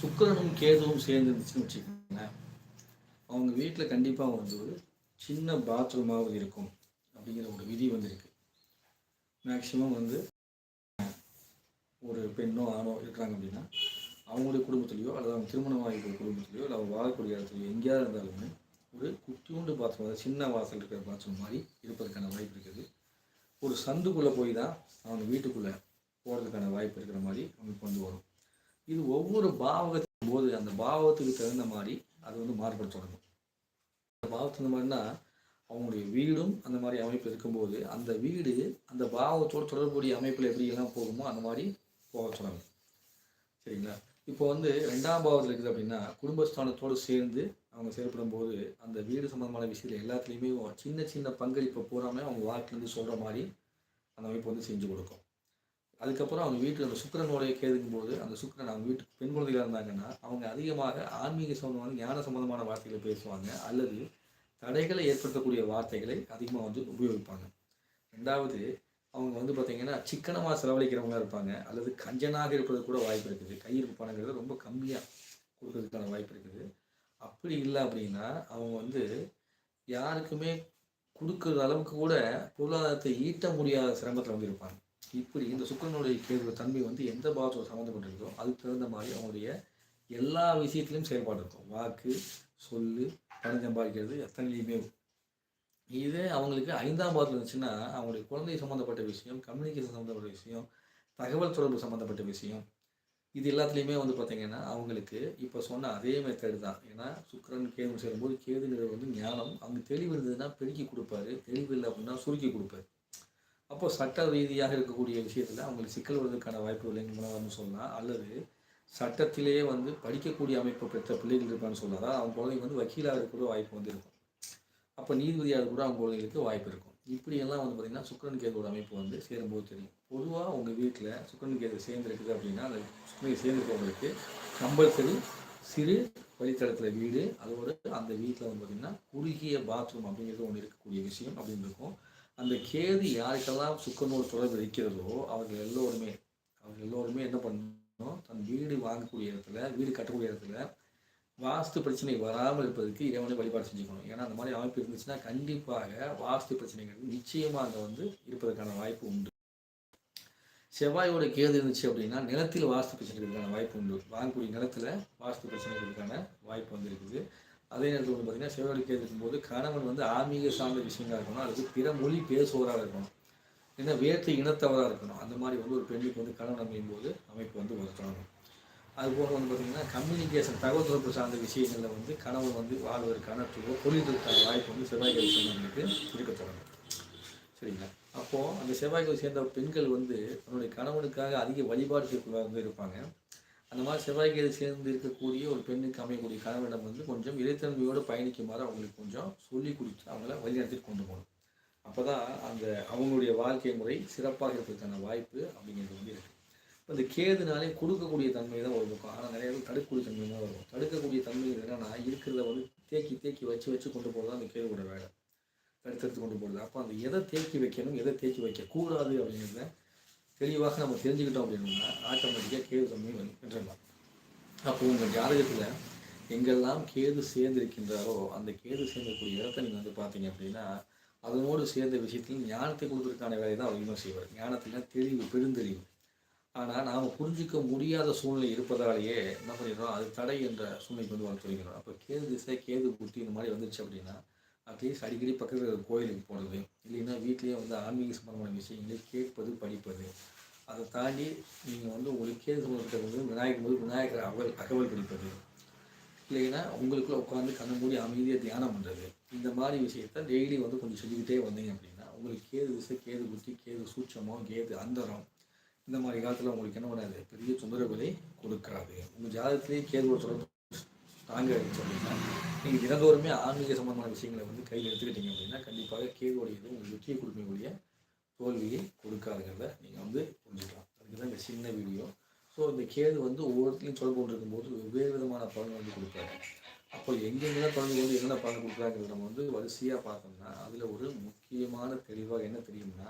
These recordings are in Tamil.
சுக்கரனும் கேதுவும் சேர்ந்து இருந்துச்சுன்னு வச்சுக்கோங்களேன். அவங்க வீட்டில் கண்டிப்பாக வந்து ஒரு சின்ன பாத்ரூமாவது இருக்கும் அப்படிங்கிற ஒரு விதி வந்திருக்கு. மேக்சிமம் வந்து ஒரு பெண்ணோ ஆணோ இருக்கிறாங்க அப்படின்னா அவங்களுடைய குடும்பத்துலேயோ அல்லது அவங்க திருமணம் ஆகிய குடும்பத்துலேயோ இல்லை அவங்க வாழக்கூடிய இடத்துலையோ எங்கேயாவது இருந்தாலுமே ஒரு குட்டியூண்டு பாத்ரூம் அதாவது சின்ன வாசல் இருக்கிற பாத்ரூம் மாதிரி இருப்பதற்கான வாய்ப்பு இருக்குது. ஒரு சந்துக்குள்ளே போய் தான் அவங்க வீட்டுக்குள்ளே போகிறதுக்கான வாய்ப்பு இருக்கிற மாதிரி அவங்களுக்கு கொண்டு வரும். இது ஒவ்வொரு பாவகத்தின் போது அந்த பாவத்துக்கு தகுந்த மாதிரி அது வந்து மாறுபட தொடங்கும். அந்த பாவத்துக்கு தகுந்த மாதிரினா அவங்களுடைய வீடும் அந்த மாதிரி அமைப்பு இருக்கும்போது அந்த வீடு அந்த பாவத்தோடு தொடர்புடைய அமைப்பில் எப்படியெல்லாம் போகுமோ அந்த மாதிரி போக தொடங்கும். சரிங்களா? இப்போ வந்து ரெண்டாம் பாவத்தில் இருக்குது அப்படின்னா குடும்பஸ்தானத்தோடு சேர்ந்து அவங்க செயல்படும் போது அந்த வீடு சம்மந்தமான விஷயத்தில் எல்லாத்துலேயுமே சின்ன சின்ன பங்களிப்பை பூராமே அவங்க வாழ்க்கையிலேருந்து சொல்கிற மாதிரி அந்த அமைப்பு வந்து செஞ்சு கொடுக்கும். அதுக்கப்புறம் அவங்க வீட்டில் அந்த சுக்கரனுடைய கேதுக்கும்போது அந்த சுக்கரன் அவங்க வீட்டுக்கு பெண் குழந்தைகளாக இருந்தாங்கன்னா அவங்க அதிகமாக ஆன்மீக சம்பந்தமான ஞான சம்பந்தமான வார்த்தைகளை பேசுவாங்க அல்லது தடைகளை ஏற்படுத்தக்கூடிய வார்த்தைகளை அதிகமாக வந்து உபயோகிப்பாங்க. ரெண்டாவது அவங்க வந்து பார்த்திங்கன்னா சிக்கனமாக செலவழிக்கிறவங்களா இருப்பாங்க அல்லது கஞ்சனாக இருப்பது கூட வாய்ப்பு இருக்குது. கையிருப்பு பணங்கிறது ரொம்ப கம்மியாக கொடுக்கறதுக்கான வாய்ப்பு இருக்குது. அப்படி இல்லை அப்படின்னா அவங்க வந்து யாருக்குமே கொடுக்குற அளவுக்கு கூட பொருளாதாரத்தை ஈட்ட முடியாத சிரமத்தில் வந்து இருப்பாங்க. இப்படி இந்த சுக்கரனுடைய கேள்வி தன்மை வந்து எந்த பாவத்தோட சம்மந்தப்பட்டிருக்கோ அதுக்கு தகுந்த மாதிரி அவங்களுடைய எல்லா விஷயத்துலையும் செயல்பாடு இருக்கும். வாக்கு சொல்லு பணம் சம்பாதிக்கிறது எத்தனையுமே இதே அவங்களுக்கு ஐந்தாம் பாவத்தில் இருந்துச்சுன்னா அவங்களுடைய குழந்தை சம்மந்தப்பட்ட விஷயம் கம்யூனிகேஷன் சம்மந்தப்பட்ட விஷயம் தகவல் தொடர்பு சம்மந்தப்பட்ட விஷயம் இது எல்லாத்துலேயுமே வந்து பார்த்தீங்கன்னா அவங்களுக்கு இப்போ சொன்ன அதே மெத்தடு தான். ஏன்னா சுக்கரன் கேது சேரும்போது கேதுங்கிறது வந்து ஞானம். அவங்க தெளிவு இருந்ததுன்னா பெருக்கி கொடுப்பாரு. தெளிவு இல்லை அப்படின்னா சுருக்கி கொடுப்பாரு. அப்போ சட்ட ரீதியாக இருக்கக்கூடிய விஷயத்தில் அவங்களுக்கு சிக்கல் வருவதற்கான வாய்ப்பு இல்லைங்க மூலமாக சொல்லலாம் அல்லது சட்டத்திலேயே வந்து படிக்கக்கூடிய அமைப்பு பெற்ற பிள்ளைகள் இருப்பான்னு சொன்னால் அவங்க குழந்தைங்க வந்து வக்கீலாக இருக்கக்கூடிய வாய்ப்பு வந்து இருக்கும் அப்போ நீதிபதியாக கூட அவங்க குழந்தைங்களுக்கு வாய்ப்பு இருக்கும். இப்படியெல்லாம் வந்து பார்த்திங்கன்னா சுக்கரன் கேதோட அமைப்பு வந்து சேரும்போது தெரியும். பொதுவாக உங்கள் வீட்டில் சுக்கரன் கேது சேர்ந்துருக்குது அப்படின்னா அந்த சுக்கரன் சேர்ந்துருக்கவங்களுக்கு கம்பல்சரி சிறு வழித்தடத்தில் வீடு அதோடு அந்த வீட்டில் வந்து பார்த்திங்கன்னா குறுகிய பாத்ரூம் அப்படிங்கிறது ஒன்று இருக்கக்கூடிய விஷயம் அப்படின்னு இருக்கும். அந்த கேது யாருக்கெல்லாம் சுக்கநூல் தொடர்பு இருக்கிறதோ அவர்கள் எல்லோருமே அவர்கள் எல்லோருமே என்ன பண்ணணும்? தன் வீடு வாங்கக்கூடிய இடத்துல வீடு கட்டக்கூடிய இடத்துல வாஸ்து பிரச்சனை வராமல் இருப்பதற்கு இறைவனை வழிபாடு செஞ்சுக்கணும். ஏன்னா அந்த மாதிரி அமைப்பு இருந்துச்சுன்னா கண்டிப்பாக வாஸ்து பிரச்சனைகள் நிச்சயமாக அங்கே வந்து இருப்பதற்கான வாய்ப்பு உண்டு. செவ்வாயோட கேது இருந்துச்சு அப்படின்னா நிலத்தில் வாஸ்து பிரச்சனைகளுக்கான வாய்ப்பு உண்டு. வாங்கக்கூடிய நிலத்தில் வாஸ்து பிரச்சனைகளுக்கான வாய்ப்பு வந்து இருக்குது அதே நேரத்தில் வந்து பார்த்தீங்கன்னா செவ்வாயோட கேது இருக்கும்போது கணவன் வந்து ஆன்மீக சார்ந்த விஷயங்களாக இருக்கணும் அல்லது பிற மொழி பேசுவோராக இருக்கணும் ஏன்னா வேற்று இனத்தவராக இருக்கணும் அந்த மாதிரி வந்து ஒரு பெண்ணுக்கு வந்து கணவன் அமையும் போது அமைப்பு வந்து வருத்தணும் அதுபோக வந்து பார்த்திங்கன்னா கம்யூனிகேஷன் தகவல் தொடர்பு சார்ந்த விஷயங்களில் வந்து கணவன் வந்து வாழ்வதற்கான தொ- தொழிலுக்கான வாய்ப்பு வந்து செவ்வாய்கள் சேர்ந்தவங்களுக்கு இருக்க தொடங்கும். சரிங்களா? அப்போது அந்த செவ்வாய்கள் சேர்ந்த பெண்கள் வந்து தன்னுடைய கணவனுக்காக அதிக வழிபாடு வந்து இருப்பாங்க. அந்த மாதிரி செவ்வாய்க்கிழமை சேர்ந்து இருக்கக்கூடிய ஒரு பெண்ணுக்கு அமையக்கூடிய கணவனிடம் வந்து கொஞ்சம் இறைத்தன்மையோடு பயணிக்குமாறு அவங்களுக்கு கொஞ்சம் சொல்லி கொடுத்து அவங்கள வழிநடத்திட்டு கொண்டு போகணும். அப்போ தான் அந்த அவங்களுடைய வாழ்க்கை முறை சிறப்பாக இருப்பதற்கான வாய்ப்பு அப்படிங்கிறது வந்து இருக்குது இப்போ இந்த கேதுனாலே கொடுக்கக்கூடிய தன்மை தான் ஒரு பக்கம். ஆனால் நிறைய பேர் தடுக்கக்கூடிய தன்மை தான் வரும். தடுக்கக்கூடிய தன்மை என்னென்னா இருக்கிறத வந்து தேக்கி தேக்கி வச்சு வச்சு கொண்டு போகிறது அந்த கேதுவோட வேலை. தடுத்தெடுத்து கொண்டு போகிறது அப்போ அந்த எதை தேக்கி வைக்கணும் எதை தேக்கி வைக்கக்கூடாது அப்படிங்கிறத தெளிவாக நம்ம தெரிஞ்சுக்கிட்டோம் அப்படின்னா ஆட்டோமேட்டிக்காக கேது தன்மை வந்து வென்றலாம் அப்போ உங்கள் ஜாதகத்தில் எங்கெல்லாம் கேது சேர்ந்திருக்கின்றாரோ அந்த கேது சேர்ந்தக்கூடிய இடத்த நீங்கள் வந்து பார்த்தீங்க அப்படின்னா அதனோடு சேர்ந்த விஷயத்தில் ஞானத்தை கொடுக்கறதுக்கான வேலையை தான் அதிகமாக செய்வார். ஞானத்தில் தெளிவு பெருந்தெளிவு. ஆனால் நாம் புரிஞ்சிக்க முடியாத சூழ்நிலை இருப்பதாலேயே என்ன பண்ணிடுறோம் அது தடை என்ற சூழ்நிலைக்கு வந்து வளர்த்து சொல்லிக்கிறோம் அப்போ கேது திசை கேது புத்தி இந்த மாதிரி வந்துருச்சு அப்படின்னா அட்லீஸ்ட் அடிக்கடி பக்கத்தில் இருக்கிற கோயிலுக்கு போகிறது இல்லைன்னா வீட்லேயே வந்து ஆன்மீக சம்பந்தமான விஷயங்களை கேட்பது படிப்பது. அதை தாண்டி நீங்கள் வந்து உங்களுக்கு கேது சம்பந்தப்பட்ட வந்து விநாயகர் போது விநாயகர் அகவல் அகவல் படிப்பது இல்லைன்னா உங்களுக்குள்ள உட்காந்து கண்ணு மூடி அமைதியாக தியானம் பண்ணுறது இந்த மாதிரி விஷயத்த டெய்லி வந்து கொஞ்சம் சொல்லிக்கிட்டே வந்தீங்க அப்படின்னா உங்களுக்கு கேது திசை கேது புத்தி கேது சூட்சமம் கேது அந்தரம் இந்த மாதிரி காலத்தில் உங்களுக்கு என்ன பண்ணாது? பெரிய தொந்தரவுகளை கொடுக்காது. உங்கள் ஜாதகத்திலேயே கேதுவோட தொடர்பு தாங்க இருந்துச்சு நீங்கள் தினந்தோறுமே ஆன்மீக சம்பந்தமான விஷயங்களை வந்து கையில் எடுத்துக்கிட்டீங்க அப்படின்னா கண்டிப்பாக கேதுவோடைய எதுவும் உங்களுக்கு வெற்றியை கொடுமையுடைய தோல்வியை கொடுக்காதுங்கிறத நீங்கள் வந்து புரிஞ்சுக்கலாம். அதுக்கு தான் இந்த சின்ன வீடியோ. ஸோ இந்த கேது வந்து ஒவ்வொருத்தையும் தொடர்பு கொண்டு இருக்கும்போது வெவ்வேறு விதமான பலன் வந்து கொடுப்பாரு அப்போ எங்கெங்கெல்லாம் தொடர்பு வந்து என்னென்ன பலன் கொடுக்குறாங்கிறது நம்ம வந்து வரிசையாக பார்த்தோம்னா அதில் ஒரு முக்கியமான தெளிவாக என்ன தெரியும்னா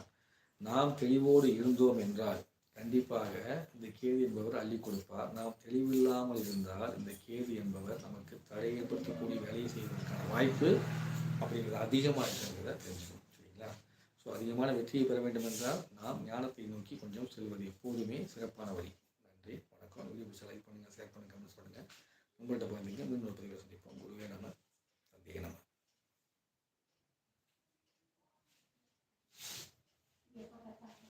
நாம் தெளிவோடு இருந்தோம் என்றால் கண்டிப்பாக இந்த கேது என்பவர் அள்ளி கொடுப்பார். நாம் தெளிவில்லாமல் இருந்தால் இந்த கேது என்பவர் நமக்கு தடை ஏற்படுத்தக்கூடிய வேலையை செய்வதற்கான வாய்ப்பு அப்படிங்கிறது அதிகமாக இருக்கிறத தெரிஞ்சுக்கணும் சரிங்களா? ஸோ அதிகமான வெற்றியை பெற வேண்டும் என்றால் நாம் ஞானத்தை நோக்கி கொஞ்சம் செல்வது எப்போதுமே சிறப்பான வழி. நன்றி வணக்கம். வீடியோ லைக் பண்ணுங்கள் ஷேர் பண்ணுங்கள் கமெண்ட் பண்ணுங்கள் உங்கள்கிட்ட பார்த்தீங்கன்னா இன்னொரு பதிவில் சந்திப்போம். குருவே நம்ம